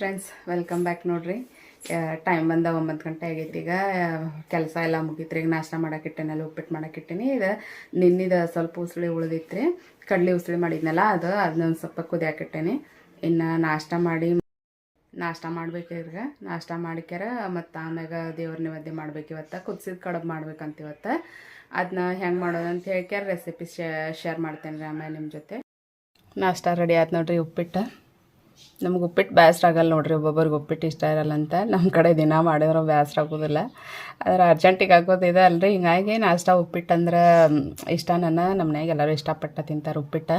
Friends welcome back ನೋಡ್ರಿ. Time ಬಂದ ಒಂಬತ್ತು ಗಂಟೆ ಆಗೈತಿ. ಈಗ ಕೆಲಸ ಎಲ್ಲ ಮುಗೀತ್ರಿ. ಈಗ ನಾಷ್ಟ ಮಾಡಕ್ಕಿಟ್ಟೇನೆಲ್ಲ ಉಪ್ಪಿಟ್ಟು ಮಾಡೋಕ್ಕಿಟ್ಟೇನೆ ಇದು ನಿನ್ನಿದ ಸ್ವಲ್ಪ ಉಸುಳಿ ಉಳಿದಿತ್ರಿ. ಕಡಲೆ ಉಸುಳಿ ಮಾಡಿದ್ನಲ್ಲ, ಅದು ಅದನ್ನ ಒಂದು ಸ್ವಲ್ಪ ಕುದಿಯಾಕಿಟ್ಟೇನಿ ಇನ್ನು ನಾಷ್ಟ ಮಾಡಿ, ನಾಷ್ಟ ಮಾಡ್ಬೇಕು ಈಗ. ನಾಷ್ಟ ಮಾಡಿಕ್ಯಾರ, ಮತ್ತು ಆಮ್ಯಾಗ ದೇವ್ರ ನೈವೇದ್ಯ ಮಾಡ್ಬೇಕು ಇವತ್ತು. ಕುದಿಸಿದ ಕಡಬು ಮಾಡ್ಬೇಕಂತ ಇವತ್ತು. ಅದನ್ನ ಹೆಂಗೆ ಮಾಡೋದು ಅಂತ ಹೇಳ್ಕ್ಯಾರ ರೆಸಿಪಿ ಶೇರ್ ಮಾಡ್ತೇನೆ ರೀ ಆಮೇಲೆ ನಿಮ್ಮ ಜೊತೆ. ನಾಷ್ಟ ರೆಡಿ ಆಯ್ತು ನೋಡ್ರಿ ಉಪ್ಪಿಟ್ಟು. ನಮ್ಗೆ ಉಪ್ಪಿಟ್ಟು ಬೇಸ್ರ ಆಗಲ್ಲ ನೋಡ್ರಿ, ಒಬ್ಬೊಬ್ಬರಿಗೆ ಉಪ್ಪಿಟ್ಟು ಇಷ್ಟ ಇರಲ್ಲ ಅಂತ. ನಮ್ಮ ಕಡೆ ದಿನ ಮಾಡಿದ್ರೆ ಬೇಸ್ರ ಆಗೋದಿಲ್ಲ. ಆದ್ರೆ ಅರ್ಜೆಂಟಿಗೆ ಆಗೋದಿದೆ ಅಲ್ರಿ ಹಿಂಗಾಗಿ ನಾಷ್ಟ ಉಪ್ಪಿಟ್ಟು ಅಂದ್ರೆ ಇಷ್ಟ ನನ್ನ ನಮ್ಮ ಮನೆಗೆ ಎಲ್ಲರೂ ಇಷ್ಟಪಟ್ಟು ತಿಂತಾರೆ ಉಪ್ಪಿಟ್ಟು.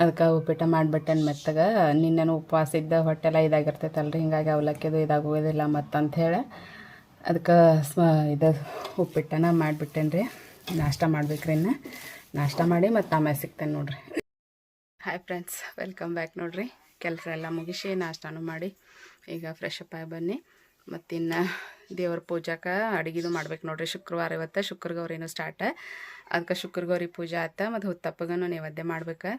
ಅದಕ್ಕೆ ಉಪ್ಪಿಟ್ಟು ಮಾಡಿಬಿಟ್ಟೆನ್ ಮೆತ್ತಗ. ನಿನ್ನೆನೂ ಉಪವಾಸ ಇದ್ದ ಹೊಟ್ಟೆಲ್ಲ ಇದಾಗಿರ್ತೈತಲ್ರಿ, ಹಿಂಗಾಗಿ ಅವಲಕ್ಕಿದು ಇದಾಗೋದಿಲ್ಲ ಮತ್ತಂಥೇಳಿ ಅದಕ್ಕೆ ಸ್ವ ಇದು ಉಪ್ಪಿಟ್ಟನ ಮಾಡಿಬಿಟ್ಟೇನೆ ರೀ. ನಾಷ್ಟ ಮಾಡ್ಬೇಕ್ರಿ ಇನ್ನು. ನಾಷ್ಟ ಮಾಡಿ ಮತ್ತು ಆಮೇಲೆ ಸಿಗ್ತೇನೆ ನೋಡ್ರಿ. ಹಾಯ್ ಫ್ರೆಂಡ್ಸ್ ವೆಲ್ಕಮ್ ಬ್ಯಾಕ್ ನೋಡ್ರಿ. ಕೆಲಸ ಎಲ್ಲ ಮುಗಿಸಿ ನಾಷ್ಟಾನು ಮಾಡಿ ಈಗ ಫ್ರೆಶ್ ಅಪ್ ಆಗಿ ಬನ್ನಿ. ಮತ್ತಿನ್ನು ದೇವ್ರ ಪೂಜಾಕ್ಕೆ ಅಡುಗೆದು ಮಾಡ್ಬೇಕು ನೋಡ್ರಿ. ಶುಕ್ರವಾರ ಇವತ್ತು ಶುಕ್ರ ಗೌರಿನೂ ಸ್ಟಾರ್ಟ ಅದಕ್ಕೆ ಶುಕ್ರ ಗೌರಿ ಪೂಜೆ ಆತ ಮತ್ತು ಹುತ್ತಪ್ಪಗನು ನೈವೇದ್ಯ ಮಾಡ್ಬೇಕು.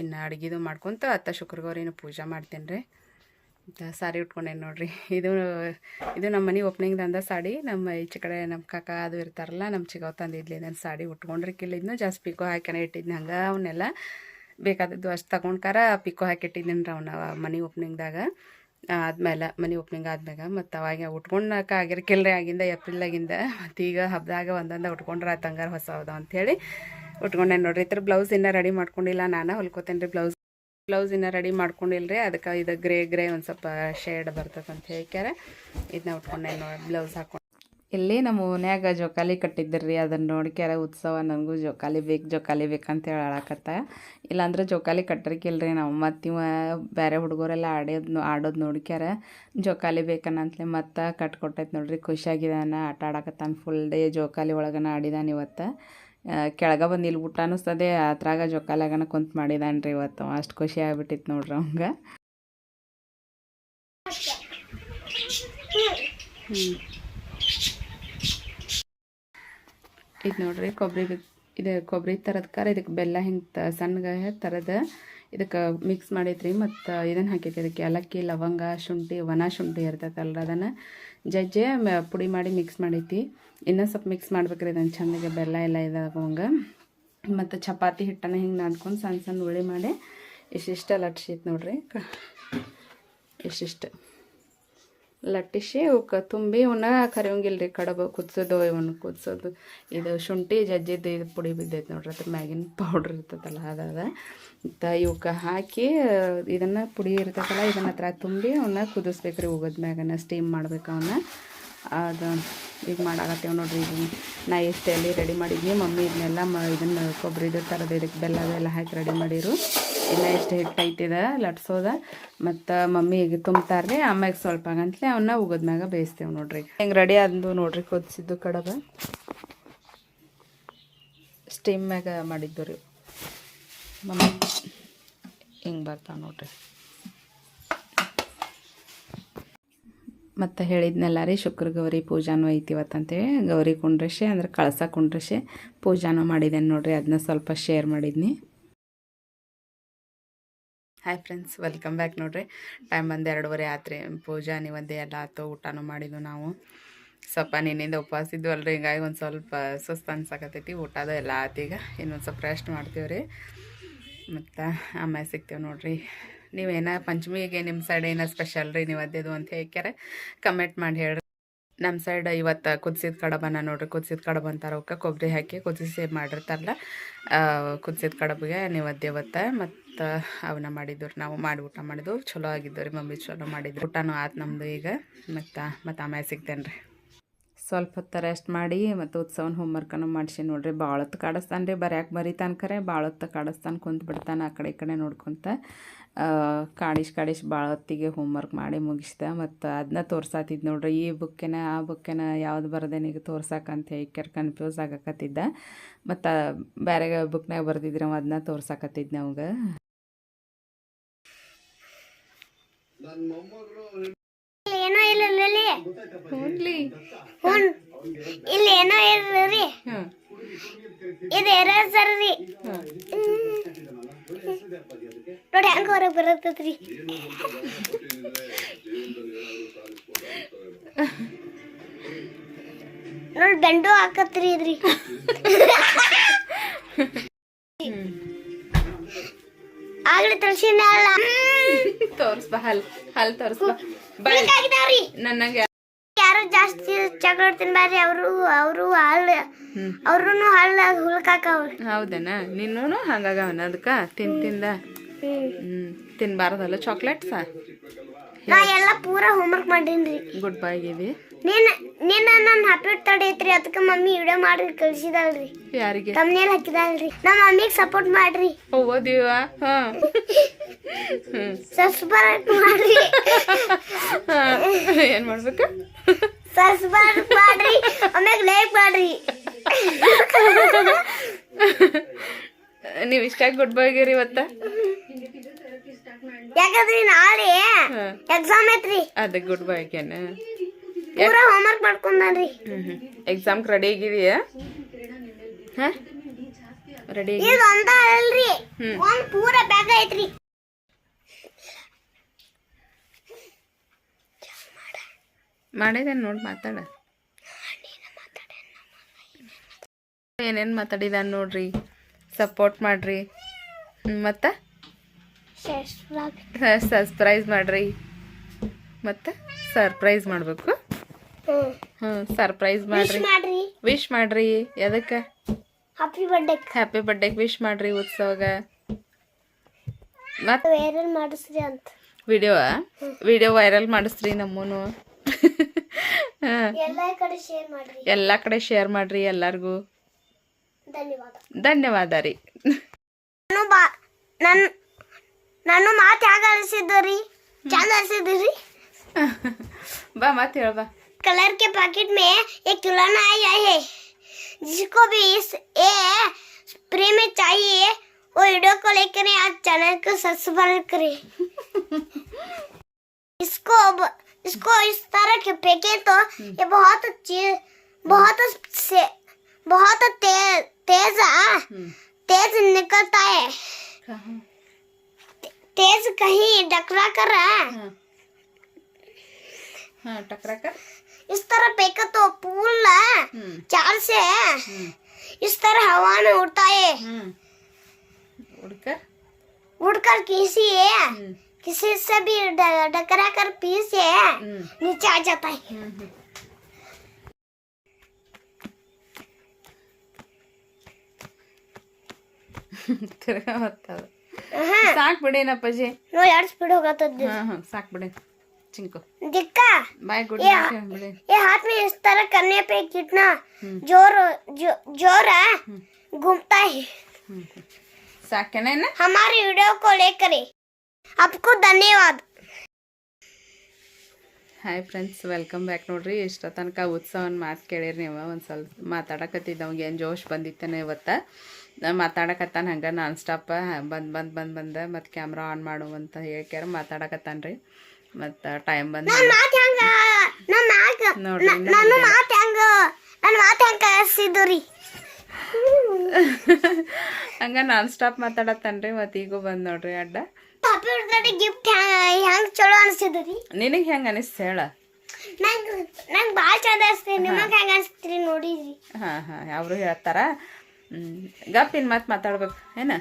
ಇನ್ನು ಅಡುಗೆದು ಮಾಡ್ಕೊತ ಅತ್ತ ಶುಕ್ರ ಗೌರಿನೂ ಪೂಜೆ ಮಾಡ್ತೇನೆ ರೀ ಸಾರಿ ಉಟ್ಕೊಂಡೇನು ನೋಡ್ರಿ. ಇದು ಇದು ನಮ್ಮ ಮನೆ ಓಪನಿಂಗ್ದಂದ ಸಾಡಿ. ನಮ್ಮ ಈಚೆ ಕಡೆ ನಮ್ಮ ಕಾಕ ಅದು ಇರ್ತಾರಲ್ಲ ನಮ್ಮ ಚಿಗವ್ ತಂದಿದ್ಲಿ ನಾನು ಸಾಡಿ ಉಟ್ಕೊಂಡ್ರಿ ಕಿಲ್ಲಿದ್ನು ಜಾಸ್ತಿ ಪಿಕೋ ಹಾಕ್ಯಾನ ಇಟ್ಟಿದ್ನ ಹಂಗೆ ಅವನ್ನೆಲ್ಲ ಬೇಕಾದದ್ದು ಅಷ್ಟು ತಗೊಂಡ್ಕಾರ ಪಿಕೋ ಹಾಕಿಟ್ಟಿದ್ದೀನಿ ರೀ ಅವನ ಮನೆ ಓಪ್ನಿಂಗ್ದಾಗ ಆದ್ಮೇಲೆ ಮನೆ ಓಪನಿಂಗ್ ಆದ್ಮ್ಯಾಗ ಮತ್ತು ಅವಾಗ ಉಟ್ಕೊಂಡಾಕ ರೀ ಆಗಿಂದ ಏಪ್ರಿಲ್ದಾಗಿಂದ. ಮತ್ತು ಈಗ ಹಬ್ಬದಾಗ ಒಂದೊಂದು ಉಟ್ಕೊಂಡ್ರೆ ತಂಗಾರ ಹೊಸ ಹೌದು ಅಂಥೇಳಿ ಉಟ್ಕೊಂಡೆ. ನೋಡ್ರಿ ಇತರ ಬ್ಲೌಸ್ ಇನ್ನೂ ರೆಡಿ ಮಾಡ್ಕೊಂಡಿಲ್ಲ. ನಾನು ಹೊಲ್ಕೋತೇನೆ ರೀ ಬ್ಲೌಸ್ ಬ್ಲೌಸ್ ಇನ್ನೂ ರೆಡಿ ಮಾಡ್ಕೊಂಡಿಲ್ರಿ. ಅದಕ್ಕೆ ಇದು ಗ್ರೇ ಗ್ರೇ ಒಂದು ಸ್ವಲ್ಪ ಶೇಡ್ ಬರ್ತದೆ ಅಂತ ಇದನ್ನ ಉಟ್ಕೊಂಡೆ ನೋಡಿ ಬ್ಲೌಸ್ ಹಾಕೊಂಡು ಇಲ್ಲಿ ನಮ್ಮ ಓನ್ಯಾಗ ಜೋಕಾಲಿ ಕಟ್ಟಿದ್ರಿ ಅದನ್ನು ನೋಡ್ಕ್ಯಾರ ಉತ್ಸವ ನನಗೂ ಜೋಕಾಲಿ ಬೇಕು ಜೋಕಾಲಿ ಬೇಕಂತ ಹೇಳಿ ಆಳಕತ್ತ ಇಲ್ಲಾಂದ್ರೆ ಜೋಕಾಲಿ ಕಟ್ಟರ್ಕಿಲ್ರಿ ನಾವು. ಮತ್ತು ಇವ ಬೇರೆ ಹುಡುಗರೆಲ್ಲ ಆಡೋದು ಆಡೋದು ನೋಡ್ಕ್ಯಾರ ಜೋಕಾಲಿ ಬೇಕನ್ನಂತಲೇ ಮತ್ತೆ ಕಟ್ಕೊಟ್ಟೈತೆ ನೋಡ್ರಿ. ಖುಷಿಯಾಗಿದ್ದಾನೆ ಆಟ ಆಡಕತ್ತಾನ ಫುಲ್ ಡೇ ಜೋಕಾಲಿ ಒಳಗನ ಆಡಿದಾನೆ ಇವತ್ತು. ಕೆಳಗೆ ಬಂದು ಇಲ್ಲಿ ಊಟ ಅನ್ನಿಸ್ತದೆ ಅದ್ರಾಗ ಜೋಕಾಲಾಗನ ಕುಂತು ಮಾಡಿದಾನೆ ರೀ ಇವತ್ತು. ಅಷ್ಟು ಖುಷಿ ಆಗ್ಬಿಟ್ಟಿತ್ತು ನೋಡ್ರಿ ಅವಂಗ. ಹ್ಞೂ ಇದು ನೋಡ್ರಿ ಕೊಬ್ಬರಿ ಇದು ಕೊಬ್ಬರಿ ತರದ ಖಾರ ಇದಕ್ಕೆ ಬೆಲ್ಲ ಹಿಂಗೆ ಸಣ್ಣಗೆ ತರದ ಇದಕ್ಕೆ ಮಿಕ್ಸ್ ಮಾಡೈತ್ರಿ. ಮತ್ತು ಇದನ್ನು ಹಾಕೈತಿ ಇದಕ್ಕೆ ಏಲಕ್ಕಿ, ಲವಂಗ, ಶುಂಠಿ, ಒಣ ಶುಂಠಿ ಇರ್ತೈತಲ್ಲ ಅದನ್ನು. ಜಜ್ಜೆ ಪುಡಿ ಮಾಡಿ ಮಿಕ್ಸ್ ಮಾಡೈತಿ. ಇನ್ನೂ ಸ್ವಲ್ಪ ಮಿಕ್ಸ್ ಮಾಡ್ಬೇಕ್ರಿ ಇದನ್ನು ಚಂದಗೆ, ಬೆಲ್ಲ ಎಲ್ಲ ಇದಾಗುವಂಗೆ. ಮತ್ತು ಚಪಾತಿ ಹಿಟ್ಟನ್ನು ಹಿಂಗೆ ನಾದ್ಕೊಂಡು ಸಣ್ಣ ಸಣ್ಣ ಉಳಿ ಮಾಡಿ ಇಷ್ಟಿಷ್ಟ ಲಟ್ಸೈತೆ ನೋಡ್ರಿ. ಇಷ್ಟಿಷ್ಟು ಲಟ್ಟಿಸಿ ಅವಕ್ಕೆ ತುಂಬಿ ಇವನ್ನ ಕರಿಯೋಂಗಿಲ್ಲ ರೀ ಕಡಬು ಕುದಿಸೋದು, ಇವನ್ನ ಕುದಿಸೋದು. ಇದು ಶುಂಠಿ ಜಜ್ಜಿದ್ದು ಇದು ಪುಡಿ ಬಿದ್ದೈತೆ ನೋಡ್ರಿ, ಅದ್ರ ಮ್ಯಾಗಿನ ಪೌಡ್ರ್ ಇರ್ತೈತಲ್ಲ, ಅದ ಮತ್ತು ಇವಕ್ಕೆ ಹಾಕಿ, ಇದನ್ನು ಪುಡಿ ಇರ್ತೈತಲ್ಲ, ಇದನ್ನ ಹತ್ರ ತುಂಬಿ ಅವನ್ನ ಕುದಿಸ್ಬೇಕು ರೀ ಉಗದ ಮ್ಯಾಗನ ಸ್ಟೀಮ್ ಮಾಡ್ಬೇಕು ಅವನ್ನ. ಅದು ಈಗ ಮಾಡಾಕತ್ತೇವೆ ನೋಡ್ರಿ ಈಗ ನಾ ಎಷ್ಟು ಎಲ್ಲಿ ರೆಡಿ ಮಾಡಿದ್ನಿ, ಮಮ್ಮಿ ಇದನ್ನೆಲ್ಲ ಮ ಇದನ್ನು ಕೊಬ್ಬರಿದು ಥರದ ಇದಕ್ಕೆ ಬೆಲ್ಲ ಅದೆಲ್ಲ ಹಾಕಿ ರೆಡಿ ಮಾಡಿರು. ಇಲ್ಲ ಎಷ್ಟು ಹಿಟ್ಟು ಐತಿದ ಲಟ್ಸೋದ. ಮತ್ತು ಮಮ್ಮಿ ಈಗ ತುಂಬ್ತಾರ್ರಿ ಆಮ್ಯಾಗ ಸ್ವಲ್ಪ ಆಗಂತಲೇ ಅವನ್ನ ಉಗದ್ಮ್ಯಾಗ ಬೇಯಿಸ್ತೇವೆ ನೋಡ್ರಿ. ಹೆಂಗೆ ರೆಡಿ ಆದ್ದು ನೋಡ್ರಿ ಕುದಿಸಿದ್ದು ಕಡಬ. ಸ್ಟೀಮ್ ಮ್ಯಾಗ ಮಾಡಿದ್ದು ರೀ. ಮಮ್ಮಿ, ಹಿಂಗೆ ಬರ್ತಾವೆ ನೋಡ್ರಿ. ಮತ್ತು ಹೇಳಿದ್ನೆಲ್ಲ ರೀ, ಶುಕ್ರ ಗೌರಿ ಪೂಜಾನು ಐತಿ ಇವತ್ತಂತೇಳಿ ಗೌರಿ ಕುಂಡ್ರಶೆ, ಅಂದ್ರೆ ಕಳಸ ಕುಂಡ್ರಶೆ ಪೂಜಾನು ಮಾಡಿದ್ದೇನೆ ನೋಡಿರಿ ಅದನ್ನ ಸ್ವಲ್ಪ ಶೇರ್ ಮಾಡಿದ್ನಿ. ಹಾಯ್ ಫ್ರೆಂಡ್ಸ್ ವೆಲ್ಕಮ್ ಬ್ಯಾಕ್ ನೋಡಿರಿ. ಟೈಮ್ ಬಂದು ಎರಡೂವರೆ ಆತ್ರಿ. ಪೂಜಾ ನೀವಂದೇ ಎಲ್ಲ ಆತು, ಊಟನೂ ಮಾಡಿದ್ವು ನಾವು. ಸ್ವಲ್ಪ ನಿನ್ನಿಂದ ಉಪವಾಸ ಇದ್ದು ಅಲ್ರಿ ಹಿಂಗಾಗಿ ಒಂದು ಸ್ವಲ್ಪ ಸುಸ್ತು ಅನ್ಸಕತ್ತೈತಿ, ಊಟದ ಎಲ್ಲ ಆತೀಗ ಇನ್ನೊಂದು ಸ್ವಲ್ಪ ರೆಸ್ಟ್ ಮಾಡ್ತೀವಿ ರೀ ಮತ್ತು ಆಮೇಲೆ ಸಿಗ್ತೇವೆ ನೋಡ್ರಿ. ನೀವೇನ ಪಂಚಮಿಗೆ ನಿಮ್ಮ ಸೈಡ್ ಏನೋ ಸ್ಪೆಷಲ್ ರೀ ನೀವು ಅದೇದು ಅಂತ ಹೇಳ್ಕ್ಯಾರೆ? ಕಮೆಂಟ್ ಮಾಡಿ ಹೇಳ್ರಿ. ನಮ್ಮ ಸೈಡ್ ಇವತ್ತು ಕುದಿಸಿದ ಕಡಬನ ನೋಡ್ರಿ, ಕುದಿಸಿದ ಕಡಬ ಅಂತಾರೆ ಅವಕ್ಕೆ. ಕೊಬ್ಬರಿ ಹಾಕಿ ಕುದಿಸಿ ಮಾಡಿರ್ತಾರಲ್ಲ. ಕುದಿಸಿದ ಕಡಬಿಗೆ ನೀವು ಇವತ್ತು ಮತ್ತು ಅವನ್ನ ಮಾಡಿದ್ದು ನಾವು. ಮಾಡಿ ಊಟ ಮಾಡಿದ್ವು ಚಲೋ ಆಗಿದ್ದು ರೀ ಮಮ್ಮಿ, ಚಲೋ ಮಾಡಿದ್ರು. ಊಟನೂ ಆತು ನಮ್ಮದು ಈಗ. ಮತ್ತು ಮತ್ತು ಆಮೇಲೆ ಸಿಗ್ತೇನೆ ರೀ ಸ್ವಲ್ಪ ಹೊತ್ತು ರೆಸ್ಟ್ ಮಾಡಿ ಮತ್ತು ಉತ್ಸವನ ಹೋಮ್ವರ್ಕನ್ನು ಮಾಡಿಸಿ ನೋಡ್ರಿ. ಭಾಳ ಹೊತ್ತು ಕಾಡಿಸ್ತಾನೆ ರೀ, ಬರ್ಯಾಕೆ ಖರೆ ಭಾಳ ಹೊತ್ತು ಕಾಡಿಸ್ತಾನೆ ಕುಂತು ಬಿಡ್ತಾನೆ ಆ ಕಡೆ ಈ ಕಡೆ ನೋಡ್ಕೊತ. ಕಾಡಿಸ್ ಕಾಡಿಸ್ ಭಾಳ ಹೊತ್ತಿಗೆ ಹೋಮ್ವರ್ಕ್ ಮಾಡಿ ಮುಗಿಸ್ದೆ ಮತ್ತು ಅದನ್ನ ತೋರ್ಸಾತಿದ್ದು ನೋಡ್ರಿ. ಈ ಬುಕ್ಕಿನ ಆ ಬುಕ್ಕಿನ ಯಾವ್ದು ಬರ್ದೇನಿಗೆ ತೋರ್ಸಕ್ಕಂತ ಹೇಳಿ ಕನ್ಫ್ಯೂಸ್ ಆಗಕತ್ತಿದ್ದ. ಮತ್ತು ಬೇರೆ ಬುಕ್ನಾಗ ಬರ್ದಿದ್ರೆ ಅದನ್ನ ತೋರ್ಸಕತ್ತಿದ್ದೆ ನಮ್ಗೆ ಏನೋ ಇಲ್ಲ ಲಲಿ ಹೋಗ್ಲಿ ಹುನ್ ಇಲ್ಲಿ ಏನೋ ಇರ್ರಿ ಇದು ಎರಡ್ ಸರ ರೀ ನೋಡಿ ಹಂಗ ಹೊರಗೆ ಬರತ್ತದ್ರಿ. ನೋಡಿ ದಂಡು ಹಾಕತ್ರಿ ಇದ್ರಿ. ಆಗ್ಲಿ ತಳ್ಸಿನಲ್ಲ ತೋರ್ಸ್ಬಾ ಹಲ್ ಹಲ್ ತೋರ್ಸ್ಬಾ. ನನಗೆ ಯಾರು ಜಾಸ್ತಿ ಚಗಳ ತಿನ್ಬಾರಿ ಅವರು ಅವರು ಹ್ಮ್. ಅವ್ರು ಹಳ್ಳ ಹುಳ್ಕಾಕವ್ರಿ ಹೌದೇನ? ನಿನ್ನೂನು ಹಂಗಾಗವನ ಅದಕ್ಕ ತಿನ್ ತಿಂದ. ಹ್ಮ್. ತಿನ್ಬಾರ್ದಲ್ಲ ಸಾ ನಾ ಎಲ್ಲ ಪೂರ ಹೋಮ್ವರ್ಕ್ ಮಾಡೀನಿ ಗುಡ್ ಬೈ ನೀನ್ ನಿನ್ನ ನನ್ನ ಹ್ಯಾಪಿ ತಡೆ ಐತ್ರಿ ಅದಕ್ಕೆ ಮಮ್ಮಿ ವಿಡಿಯೋ ಮಾಡಿ ಕಳ್ಸಿದಲ್ರಿ. ಯಾರಿಗೆ? ತಮ್ನೇಲ್ ಹಾಕಿದಲ್ರಿ. ನಮ್ಮ ಮಮ್ಮಿಗೆ ಸಪೋರ್ಟ್ ಮಾಡ್ರಿ. ಓ ದೀವ ಹಾ. ಸಬ್ಸ್ಕ್ರೈಬ್ ಮಾಡ್ರಿ. ಏನ್ ಮಾಡ್ಬೇಕು? ಸಬ್ಸ್ಕ್ರೈಬ್ ಮಾಡ್ರಿ. ಆಮೇಲೆ ಲೈಕ್ ಮಾಡ್ರಿ. ನೀವು ಇಷ್ಟ ಗುಡ್ ಬಾಯ್ ರೀ ಇವತ್ತ? ಯಾಕಂದ್ರೆ ನಾಳೆ ಎಕ್ಸಾಮ್ ಐತ್ರಿ. ಅದ ಗುಡ್ ಬಾಯ್ ಆಗ್ಯಾನ. ಪೂರ ಹೋಮ್ವರ್ಕ್ ಮಾಡ್ಕೊಂಡ್ರಿ ಎಕ್ಸಾಮ್ ಎಕ್ಸಾಮ್ಗೆ ರೆಡಿ ಆಗಿದೀಯಾ? ಹಾ? ರೆಡಿ ಇದು ಒಂದ ಅಲ್ರಿ. ಒಂದ್ ಪೂರ ಬ್ಯಾಗ್ ಐತ್ರಿ. ಮಾಡಿದೇನು ನೋಡಿ ಮಾತಾಡ. ಏನೇನು ಮಾತಾಡಿದ ನೋಡ್ರಿ? ಸಪೋರ್ಟ್ ಮಾಡ್ರಿ. ಮತ್ತೆ? ಸರ್ಪ್ರೈಸ್ ಮಾಡ್ರಿ. ಮತ್ತೆ? ಸರ್ಪ್ರೈಸ್ ಮಾಡಬೇಕು. ಹ್ಞೂ ಸರ್ಪ್ರೈಸ್ ಮಾಡ್ರಿ. ಮಾಡ್ರಿ. ವಿಶ್ ಮಾಡ್ರಿ. ಎದಕ್ಕೆ? ಹ್ಯಾಪಿ ಬರ್ಡೇ ಹ್ಯಾಪಿ ಬರ್ಡೇಗೆ ವಿಶ್ ಮಾಡ್ರಿ ಉತ್ಸವಗ. ಮತ್ತೆ ವೈರಲ್ ಮಾಡಿಸ್ರಿ ಅಂತ. ವಿಡಿಯೋ ವಿಡಿಯೋ ವೈರಲ್ ಮಾಡಿಸ್ರಿ ನಮ್ಮನು. ಎಲ್ಲಾ ಕಡೆ ಶೇರ್ ಮಾಡ್ರಿ. ಎಲ್ಲರಿಗೂ. ಧನ್ಯವಾದ. ಧನ್ಯವಾದ ರೀ. ನಾನು ಬಾ ನನ್ ಮಾತು ಯಾಕೆ ಅನಿಸಿದ್ದು ರೀ? ಚಂದ ಅನಿಸಿದ್ರಿ ಬಾ ಮತ್ತೆ ಹೇಳ ಬಾ. कलर के पैकेट में एक खिलौना आया है जिसको भी इस ए स्प्रे में चाहिए वो वीडियो को लेकर करें चैनल को सब्सक्राइब करें। इसको इसको इस तरह के फेंके तो ये बहुत अच्छी बहुत से बहुत तेज तेज हम्म। तेज निकलता है। तेज कहीं टकरा कर रहा है। हाँ, हाँ टकरा कर? इस तरह फेंका तो पुल ಹ್ಞೂ चार से ಹ್ಞೂ इस तरह हवा में उड़ता है ಹ್ಞೂ ಹುಡ್ಕ उड़कर किसी ಹ್ಞೂ किसी से भी ड- टकरा कर पीछे ಹ್ಞೂ नीचे आ जाता है ಹ್ಞೂ ಹ್ಞೂ ತಿರ್ಗಾ ಮತ್ತದ हाँ, ಸಾಕ್ ಬಿಡೇನಪ್ಪಾಜಿ नो यार स्पीड होगा तो दि- ಹಾಂ ಹಾಂ ಸಾಕ್ ಬಿಡಿ ಚಿಂಕು दिक्का ಬಾಯ್ ಗುಡ್ ಯಾ. ನೈಟ್ ಬಿಡಿ ये हाथ में इस तरह करने पे कितना हम्म। जोर जो, जोर है घूमता है ಹ್ಞೂ ಸಾಕೆನ ಇನ್ನ हमारे वीडियो को लेकर आपको धन्यवाद ಹಾಯ್ ಫ್ರೆಂಡ್ಸ್ ವೆಲ್ಕಮ್ ಬ್ಯಾಕ್ ನೋಡ್ರಿ ಇಷ್ಟ ತನಕ ಉತ್ಸವನ ಮಾತು ಕೇಳಿರಿ ನೀವು ಒಂದು ಸ್ವಲ್ಪ ಮಾತಾಡಕತ್ತಿದ್ದ ಅವ್ಗೆ ಏನು ಜೋಶ್ ಬಂದಿತ್ತೇನೆ ಇವತ್ತು ನಾ ಮಾತಾಡಕತ್ತಾನ ಹಂಗೆ ನಾನ್ ಸ್ಟಾಪ ಬಂದು ಬಂದು ಬಂದು ಬಂದೆ ಮತ್ತು ಕ್ಯಾಮ್ರಾ ಆನ್ ಮಾಡು ಅಂತ ಹೇಳ್ಕ್ಯಾರ ಮಾತಾಡಕತ್ತಾನ ರೀ ಮತ್ತು ಟೈಮ್ ಬಂದ ಮಾತು ಹಂಗ? ಮಾತು ಮಾತು ಮಾತು ನಾನ್ ಸ್ಟಾಪ್ ಮಾತಾಡತ್ತನ್ರಿ ರೀ? ಮತ್ತು ಈಗೂ ಬಂದು ನೋಡ್ರಿ ಅಡ್ಡ. ಚಲೋ ಅನಿಸಿದ್ದು ರೀ? ನಿನಗೆ ಹೆಂಗೆ ಅನಿಸ್ತು ಹೇಳ? ನಂಗೆ ನಂಗೆ ಭಾಳ ಚಂದ ಅನಿಸ್ತೀರಿ ನಿಮಗೆ ಹೆಂಗೆ ಅನಿಸ್ತೀರಿ ನೋಡಿರಿ ಹಾಂ ಹಾಂ ಅವರು ಹೇಳ್ತಾರ? ಗಪ್ಪಿನ ಮಾತು ಮಾತಾಡ್ಬೇಕು ಏನ?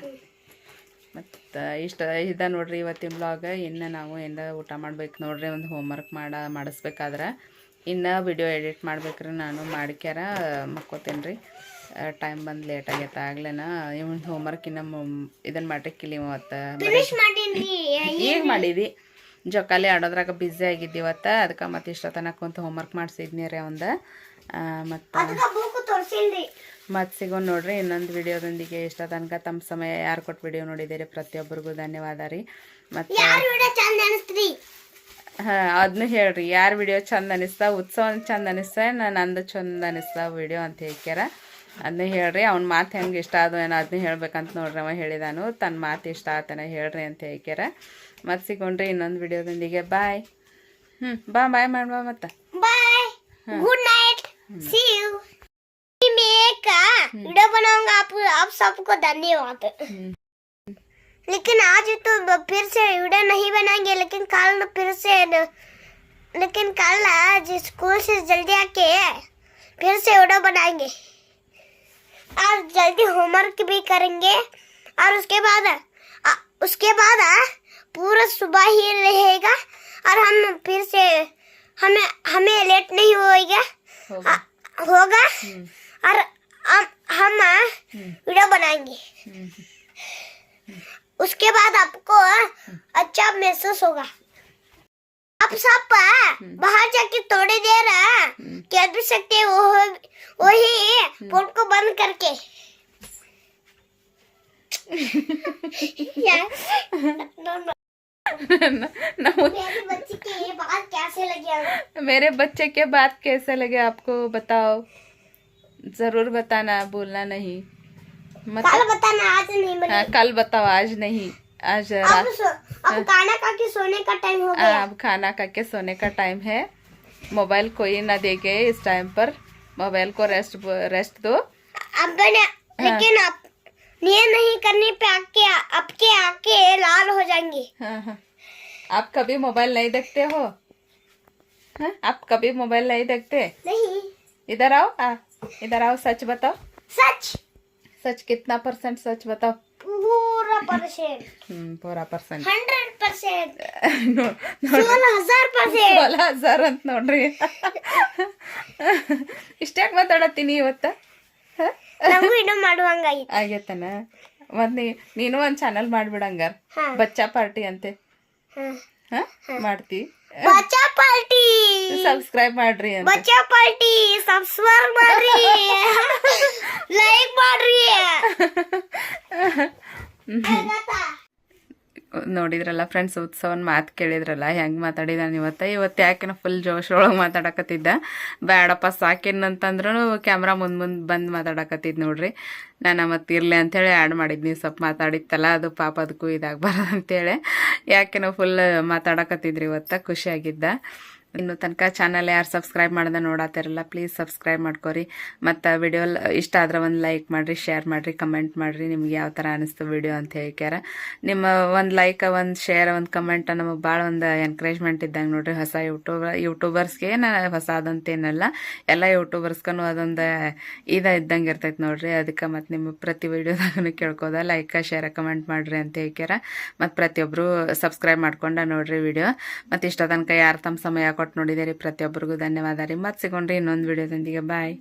ಮತ್ತು ಇಷ್ಟ ಇದ ನೋಡ್ರಿ ಇವತ್ತಿನ ಬ್ಲಾಗ ಇನ್ನು ನಾವು ಏನು ಊಟ ಮಾಡ್ಬೇಕು ನೋಡ್ರಿ, ಒಂದು ಹೋಮ್ವರ್ಕ್ ಮಾಡ, ಮಾಡಿಸ್ಬೇಕಾದ್ರೆ. ಇನ್ನು ವಿಡಿಯೋ ಎಡಿಟ್ ಮಾಡ್ಬೇಕ್ರಿ, ನಾನು ಮಾಡ್ಕ್ಯಾರ ಮಕ್ಕೋತೇನೆ ರೀ ಟೈಮ್ ಬಂದು ಲೇಟ್ ಆಗೈತೆ, ಆಗ್ಲೇನ. ಇವನ್ ಹೋಮ್ವರ್ಕ್ ಇನ್ನು ಇದನ್ನು ಮಾಡಿಕ್ಕಿಲ್ಲ ಇವತ್ತು ಈಗ ಮಾಡಿದಿ ಜೋಕಾಲಿ ಆಡೋದ್ರಾಗ ಬ್ಯುಸಿ ಆಗಿದ್ದಿ ಇವತ್ತು ಅದಕ್ಕೆ ಮತ್ತೆ ತನಕ ಹೋಮ್ ಹೋಮ್ವರ್ಕ್ ಮಾಡಿಸಿದ್ನಿ ರೀ ಅವಂದು ಮತ್ತು ಮತ್ತೆ ಸಿಗೋ ನೋಡ್ರಿ ಇನ್ನೊಂದು ವಿಡಿಯೋದೊಂದಿಗೆ ಇಷ್ಟ ತನಕ ತಮ್ಮ ಸಮಯ ಯಾರು ಕೊಟ್ಟು ವಿಡಿಯೋ ನೋಡಿದ್ದೀರಿ ಪ್ರತಿಯೊಬ್ಬರಿಗೂ ಧನ್ಯವಾದ ರೀ. ಮತ್ತು ಹಾಂ ಅದನ್ನು ಹೇಳ್ರಿ ಯಾರು ವಿಡಿಯೋ ಚಂದ ಅನಿಸ್ತಾ ಉತ್ಸವ ಚಂದ ಅನಿಸ್ತಾ ನಾನು ನಂದು ಚಂದ ಅನಿಸ್ತಾ ವಿಡಿಯೋ ಅಂತ ಹೇಳ್ಕ್ಯಾರ. ಅದನ್ನ ಹೇಳ್ರಿ ಅವ್ನ ಮಾತು ಹೆಂಗೆ ಇಷ್ಟ ಅದು ಏನೋ ಅದನ್ನ ಹೇಳ್ಬೇಕಂತ ನೋಡ್ರಿ ಅವ ಹೇಳಿದಾನು ತನ್ನ ಮಾತು ಇಷ್ಟ ಆತನ ಹೇಳ್ರಿ ಅಂತ ಹೇಳ್ಕ್ಯಾರ. ಮತ್ತೆ ಸಿಗೋಣ್ರಿ ಇನ್ನೊಂದು ವಿಡಿಯೋದೊಂದಿಗೆ ಬಾಯ್. ಹ್ಞೂ ಬಾ ಬಾಯ್ ಮಾಡುವ ಮತ್ತೆ. ಬಾಯ್ ಗುಡ್ ನೈಟ್ का हम्म। वीडियो बनाऊँगा आप आप सबको धन्यवाद। हम्म। लेकिन आज तो फिर से वीडियो नहीं बनाएँगे लेकिन कल फिर से लेकिन कल आज स्कूल से जल्दी आके फिर से वीडियो बनाएँगे। और जल्दी होमवर्क भी करेंगे और उसके बाद आ, उसके बाद आ, पूरा सुबह ही रहेगा और हम फिर से हमें हमें लेट नहीं होएगा। होगा, होगा। हम्म। और हम हम हम्म, वीडियो बनाएँगे। उसके बाद आपको अच्छा महसूस होगा। आप सब बाहर जाके थोड़ी देर कह भी सकते वो वही फ़ोन को बंद करके। मेरी बच्ची की बात कैसे लगी? मेरे बच्चे के बात कैसे लगे आपको बताओ। ज़रूर बताना बोलना नहीं। मत कल बताना आज नहीं हाँ, कल बताओ आज नहीं। आज अब अब खाना खा के सोने का टाइम हो गया। अब खाना खा के सोने का टाइम है। मोबाइल कोई ना देगे इस टाइम पर। मोबाइल को रेस्ट रेस्ट दो। अब बने लेकिन आप ये नहीं करने पे आके आपके आके लाल हो जाएँगे। हाँ हाँ। आप कभी मोबाइल नहीं देखते हो? हाँ? आप कभी मोबाइल नहीं देखते? नहीं। इधर आओ आ, इधर आओ सच बताओ सच सच कितना परसेंट सच बताओ पूरा परसेंट ಹ್ಮ್ ಪೂರಾ ಪರ್ಸೆಂಟ್ ಹಂಡ್ರೆಡ್ ಪರ್ಸೆಂಟ್ ನೋಡ್ರಿ ಸೋಲ ಹಜಾರ್ ಪರ್ಸೆಂಟ್ ಸೋಲ ಹಜಾರ್ ಅಂತ ನೋಡ್ರಿ ಇಷ್ಟ್ಯಾಕ್ ಮಾತಾಡತ್ತೀನಿ ಇವತ್ತ ಹ? ನಮಗೂ ಇನ್ನೂ ಮಾಡುವಂಗಾಗಿತ್ತು ಆಗೇತನ ಮತ್ ನೀ ನೀನು ಒಂದ್ ಚಾನಲ್ ಮಾಡ್ಬಿಡಂಗಾರ ಹಾ. ಬಚ್ಚಾ ಪಾರ್ಟಿ ಅಂತೆ ಹಾ. ಹ ಮಾಡ್ತಿ ಬಚ್ಚಾ ಪಾರ್ಟಿ ಸಬ್ಸ್ಕ್ರೈಬ್ ಮಾಡ್ರಿ ಅಂತ. ಬಚ್ಚಾ ಪಾರ್ಟಿ ಸಬ್ಸ್ಕ್ರೈಬ್ ಮಾಡ್ರಿ. ಲೈಕ್ ಮಾಡ್ರಿ. ಆಯ್ತಾ? ನೋಡಿದ್ರಲ್ಲ ಫ್ರೆಂಡ್ಸ್ ಉತ್ಸವನ ಮಾತು ಕೇಳಿದ್ರಲ್ಲ, ಹೆಂಗೆ ಮಾತಾಡಿದಾನ ಇವತ್ತು? ಇವತ್ತು ಯಾಕೆನ ಫುಲ್ ಜೋಶ್ ಒಳಗೆ ಮಾತಾಡಕತ್ತಿದ್ದ? ಬೇಡಪ್ಪ ಸಾಕೇನಂತಂದ್ರೂ ಕ್ಯಾಮ್ರಾ ಮುಂದೆ ಮುಂದೆ ಬಂದು ಮಾತಾಡಕತ್ತಿದ್ ನೋಡ್ರಿ. ನಾನು ಮತ್ತೆ ಇರಲಿ ಅಂತೇಳಿ ಆ್ಯಡ್ ಮಾಡಿದ್ನಿ ಸ್ವಲ್ಪ ಮಾತಾಡಿತ್ತಲ್ಲ, ಅದು ಪಾಪ ಅದಕ್ಕೂ ಇದಾಗಬಾರ್ದು ಅಂತೇಳಿ ಯಾಕೆನೋ ಫುಲ್ ಮಾತಾಡಕತ್ತಿದ್ರಿ ಇವತ್ತು? ಖುಷಿಯಾಗಿದ್ದ. ಇನ್ನು ತನಕ ಚಾನಲ್ ಯಾರು ಸಬ್ಸ್ಕ್ರೈಬ್ ಮಾಡ್ದೆ ನೋಡತ್ತಿರಲ್ಲ ಪ್ಲೀಸ್ ಸಬ್ಸ್ಕ್ರೈಬ್ ಮಾಡ್ಕೊರಿ. ಮತ್ತು ವಿಡಿಯೋ ಇಷ್ಟ ಆದ್ರೆ ಒಂದು ಲೈಕ್ ಮಾಡಿರಿ ಶೇರ್ ಮಾಡಿರಿ ಕಮೆಂಟ್ ಮಾಡಿರಿ. ನಿಮ್ಗೆ ಯಾವ ಥರ ಅನಿಸ್ತು ವಿಡಿಯೋ ಅಂತ ಹೇಳ್ಕ್ಯಾರ. ನಿಮ್ಮ ಒಂದು ಲೈಕ್ ಒಂದು ಶೇರ್ ಒಂದು ಕಮೆಂಟ್ ನಮಗೆ ಭಾಳ ಒಂದು ಎನ್ಕರೇಜ್ಮೆಂಟ್ ಇದ್ದಂಗೆ ನೋಡ್ರಿ. ಹೊಸ ಯೂಟ್ಯೂಬ್ ಯೂಟ್ಯೂಬರ್ಸ್ಗೆ ನಾನು ಹೊಸದಂತೇನಲ್ಲ, ಎಲ್ಲ ಯೂಟ್ಯೂಬರ್ಸ್ಗೂ ಅದೊಂದು ಇದ ಇದ್ದಂಗೆ ಇರ್ತೈತೆ ನೋಡ್ರಿ. ಅದಕ್ಕೆ ಮತ್ತು ನಿಮ್ಮ ಪ್ರತಿ ವಿಡಿಯೋದಾಗೂ ಕೇಳ್ಕೋದ ಲೈಕ್ ಶೇರ್ ಕಮೆಂಟ್ ಮಾಡ್ರಿ ಅಂತ ಹೇಳ್ಕ್ಯಾರ. ಮತ್ತು ಪ್ರತಿಯೊಬ್ಬರು ಸಬ್ಸ್ಕ್ರೈಬ್ ಮಾಡ್ಕೊಂಡ ನೋಡ್ರಿ ವಿಡಿಯೋ ಮತ್ತು ಇಷ್ಟ ತನಕ ಯಾರು ತಮ್ಮ ಸಮಯ ಕೊಟ್ಟು ನೋಡಿದ್ದೀರಿ ಪ್ರತಿಯೊಬ್ಬರಿಗೂ ಧನ್ಯವಾದ ರೀ. ಮತ್ತೆ ಸಿಗೋಣ್ರಿ ಇನ್ನೊಂದು ವಿಡಿಯೋದೊಂದಿಗೆ. ಬಾಯ್